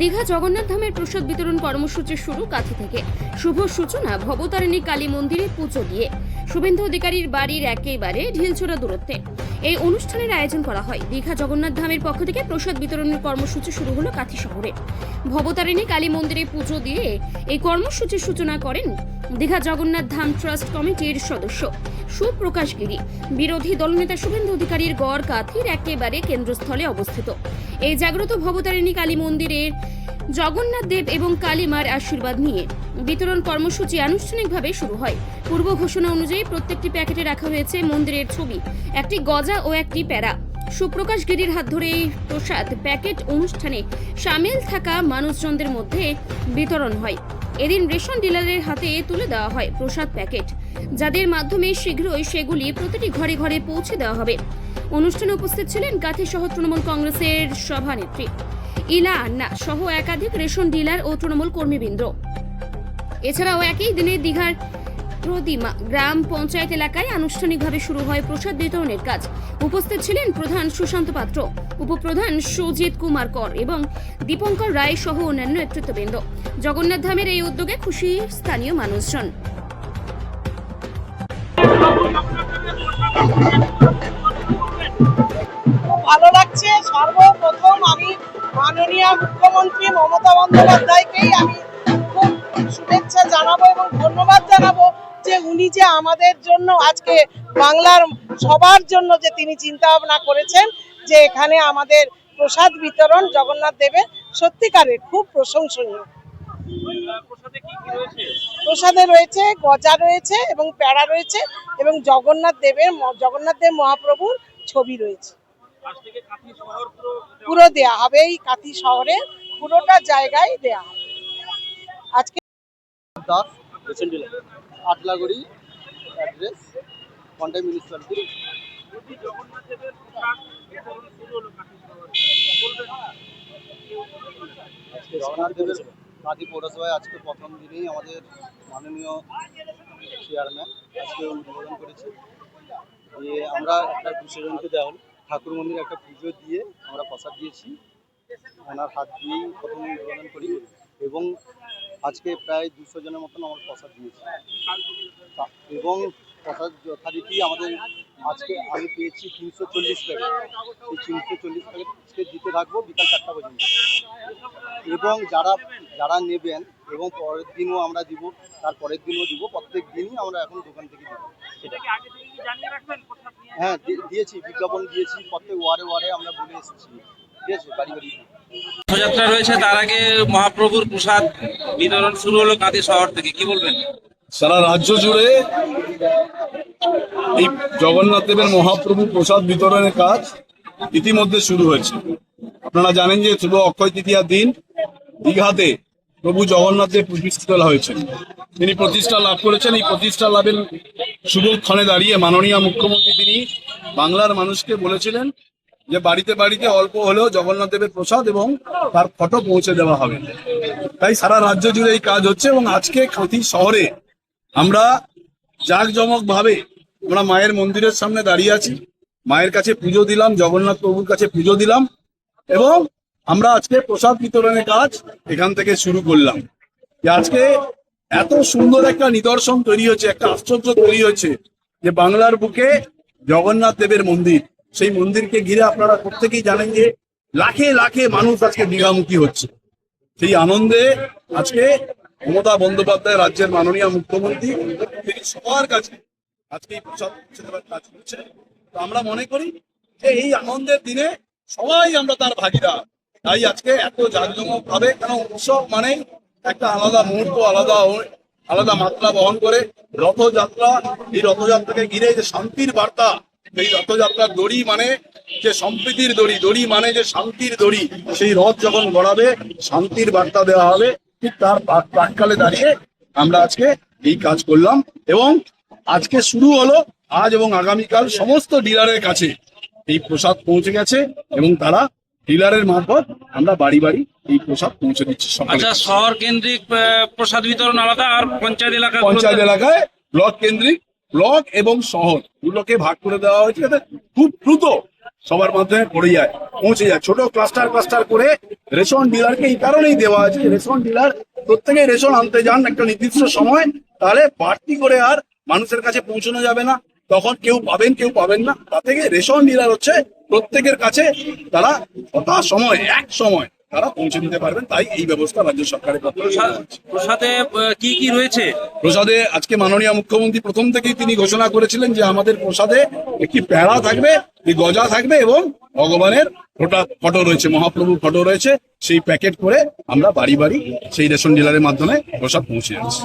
দীঘা জগন্নাথ ধামের প্রসাদ বিতরণ কর্মসূচি শুরু কাছে থেকে। শুভ সূচনা, ভবতারিণী কালী মন্দিরে পুজো দিয়ে। শুভেন্দু অধিকারীর বাড়ির একেবারে ঢিলছোড়া দূরত্বে। এই অনুষ্ঠানের আয়োজন করা হয়। দীঘা জগন্নাথ ধামের পক্ষ থেকে প্রসাদ বিতরণের কর্মসূচি শুরু হলো কাথি শহরে। ভবতারিণী কালী মন্দিরে পুজো দিয়ে এই কর্মসূচির সূচনা করেন দীঘা জগন্নাথ ধাম ট্রাস্ট কমিটির সদস্য সুপ্রকাশ গিরি। বিরোধী দলনেতা শুভেন্দু অধিকারীর গড় কাথির একেবারে কেন্দ্রস্থলে অবস্থিত। এই জাগ্রত ভবতারিণী কালী মন্দিরের জগন্নাথ দেব এবং কালীমার আশীর্বাদ নিয়ে বিতরণ কর্মসূচি আনুষ্ঠানিকভাবে শুরু হয়। পূর্ব ঘোষণা অনুযায়ী প্রত্যেকটি প্যাকেটে রাখা হয়েছে মন্দিরের ছবি, একটি গজা ও একটি প্যারা। সুপ্রকাশ গিরির হাত ধরে এই প্রসাদ প্যাকেট অনুষ্ঠানে সামিল থাকা মানুষজনদের মধ্যে বিতরণ হয়। এদিন রেশন ডিলারের হাতে তুলে দেওয়া হয় প্রসাদ প্যাকেট, যাদের মাধ্যমে শীঘ্রই সেগুলি প্রতিটি ঘরে ঘরে পৌঁছে দেওয়া হবে। অনুষ্ঠানে উপস্থিত ছিলেন কাথি শহর তৃণমূল কংগ্রেসের সভানেত্রী। ইলা আন্না সহ একাধিক রেশন ডিলার ও তৃণমূল কর্মীবৃন্দ। এছাড়াও একই দিনে দীঘার প্রতিমা গ্রাম পঞ্চায়েত এলাকায় আনুষ্ঠানিকভাবে শুরু হয় প্রসাদ বিতরণের কাজ। উপস্থিত ছিলেন প্রধান সুশান্ত পাত্র, উপপ্রধান সুজিত কুমার কর এবং দীপঙ্কর রায় সহ অন্যান্য নেতৃত্ববৃন্দ। জগন্নাথ ধামের এই উদ্যোগে খুশি স্থানীয় মানুষজন। ভালো লাগছে। সর্বপ্রথম আমি মাননীয় মুখ্যমন্ত্রী মমতা বন্দ্যোপাধ্যায়কেই আমি খুব শুভেচ্ছা জানাব এবং ধন্যবাদ জানাব যে উনি যে আমাদের জন্য আজকে বাংলার সবার জন্য যে তিনি চিন্তা ভাবনা করেছেন যে এখানে আমাদের প্রসাদ বিতরণ জগন্নাথ দেবের সত্যিকারের খুব প্রশংসনীয়। প্রসাদে রয়েছে গজা রয়েছে এবং প্যাড়া রয়েছে এবং জগন্নাথ দেবের জগন্নাথ দেব মহাপ্রভুর ছবি রয়েছে। পুরো দেয়া হবে, এই কাথি শহরে পুরোটা জায়গায় দেয়া হবে। আজকে দাস আটলাগড়ি অ্যাড্রেস কন্টাই মিউনিসিপ্যালিটি জগন্নাথ দেবের কাঁথি পৌরসভায় আজকে প্রথম দিনেই আমাদের মাননীয় চেয়ারম্যান আজকে উদ্বোধন করেছে দিয়ে আমরা একটা বিসর্জনকে দেওয়া ঠাকুর মন্দিরে একটা পুজো দিয়ে আমরা প্রসাদ দিয়েছি। ওনার হাত দিয়েই প্রথম উদ্বোধন করি এবং আজকে প্রায় দুশো জনের মতন আমরা প্রসাদ দিয়েছি। এবং প্রসাদ যথারীতি আমাদের আজকে আমি পেয়েছি তিনশো চল্লিশ প্যাকেট। সেই তিনশো চল্লিশ প্যাকেট দিতে থাকব বিকাল চারটা পর্যন্ত। এবং যারা যারা নেবেন এবং পরের দিনও আমরা দিব, তার পরের দিনও দিব, প্রত্যেক দিনই আমরা এখন দোকান থেকে দিব। সেটা হ্যাঁ দিয়েছি বিজ্ঞাপন দিয়েছি প্রত্যেক ওয়ারে ওয়ারে আমরা বলে এসেছি। ঠিক আছে বাড়ি বাড়ি। রথযাত্রা রয়েছে তার আগে মহাপ্রভুর প্রসাদ বিতরণ শুরু হলো কাঁদি শহর থেকে। কি বলবেন? সারা রাজ্য জুড়ে এই জগন্নাথ দেবের মহাপ্রভু প্রসাদ বিতরণের কাজ ইতিমধ্যে শুরু হয়েছে। আপনারা জানেন যে শুভ অক্ষয় তৃতীয়ার দিন দীঘাতে প্রভু জগন্নাথ দেব প্রতিষ্ঠা হয়েছে তিনি প্রতিষ্ঠা লাভ করেছেন। এই প্রতিষ্ঠা লাভের শুভক্ষণে দাঁড়িয়ে মাননীয় মুখ্যমন্ত্রী তিনি বাংলার মানুষকে বলেছিলেন যে বাড়িতে বাড়িতে অল্প হলেও জগন্নাথ দেবের প্রসাদ এবং তার ফটো পৌঁছে দেওয়া হবে। তাই সারা রাজ্য জুড়ে এই কাজ হচ্ছে এবং আজকে খাঁতি শহরে আমরা জাঁকজমক ভাবে আমরা মায়ের মন্দিরের সামনে দাঁড়িয়ে আছি। মায়ের কাছে পুজো দিলাম, জগন্নাথ প্রভুর কাছে পুজো দিলাম এবং আমরা আজকে প্রসাদ বিতরণের কাজ এখান থেকে শুরু করলাম। আজকে এত সুন্দর একটা নিদর্শন তৈরি হয়েছে, একটা আশ্চর্য তৈরি হয়েছে যে বাংলার বুকে জগন্নাথ দেবের মন্দির। সেই মন্দিরকে ঘিরে আপনারা প্রত্যেকেই জানেন যে লাখে লাখে মানুষ আজকে দীঘামুখী হচ্ছে। সেই আনন্দে আজকে মমতা বন্দ্যোপাধ্যায় রাজ্যের মাননীয় মুখ্যমন্ত্রী, তিনি সবার কাছে আজকে এই প্রসাদ পৌঁছে দেওয়ার কাজ করছে তো আমরা মনে করি যে এই আনন্দের দিনে সবাই আমরা তার ভাগিদার তাই আজকে এত জাঁকজমক ভাবে কেন উৎসব মানে একটা আলাদা মুহূর্ত, আলাদা আলাদা মাত্রা বহন করে রথযাত্রা, এই রথযাত্রাকে ঘিরে যে শান্তির বার্তা, এই রথযাত্রার দড়ি মানে যে সম্প্রীতির দড়ি দড়ি মানে যে শান্তির দড়ি, সেই রথ যখন গড়াবে, শান্তির বার্তা দেওয়া হবে, ঠিক তার প্রাক- প্রাককালে দাঁড়িয়ে আমরা আজকে এই কাজ করলাম এবং আজকে শুরু হলো আজ এবং আগামীকাল সমস্ত ডিলারের কাছে। এই প্রসাদ পৌঁছে গেছে এবং তারা ডিলারের মারফত আমরা বাড়ি বাড়ি এই প্রসাদ পৌঁছে দিচ্ছি আচ্ছা শহর কেন্দ্রিক প্রসাদ বিতরণ আলাদা আর পঞ্চায়েত এলাকা পঞ্চায়েত এলাকায় ব্লক কেন্দ্রিক ব্লক এবং শহর গুলোকে ভাগ করে দেওয়া হয়েছে যাতে খুব দ্রুত সবার মাধ্যমে পড়ে যায় পৌঁছে যায়। ছোট ক্লাস্টার ক্লাস্টার করে রেশন ডিলারকে এই কারণেই দেওয়া আছে রেশন ডিলার প্রত্যেকে রেশন আনতে যান একটা নির্দিষ্ট সময় তাহলে বাড়তি করে আর মানুষের কাছে পৌঁছানো যাবে না। তখন কেউ পাবেন কেউ পাবেন না। তা থেকে রেশন ডিলার হচ্ছে প্রত্যেকের কাছে তারা যথা সময় এক সময় তারা পৌঁছে দিতে পারবেন তাই এই ব্যবস্থা রাজ্য সরকারের পক্ষ প্রসাদ- কি কি রয়েছে? প্রসাদে আজকে মাননীয় মুখ্যমন্ত্রী প্রথম থেকেই তিনি ঘোষণা করেছিলেন যে আমাদের প্রসাদে একটি প্যাড়া থাকবে গজা থাকবে এবং ভগবানের ফটো ফটো রয়েছে মহাপ্রভুর ফটো রয়েছে সেই প্যাকেট করে আমরা বাড়ি বাড়ি সেই রেশন ডিলারের মাধ্যমে প্রসাদ পৌঁছে যাচ্ছি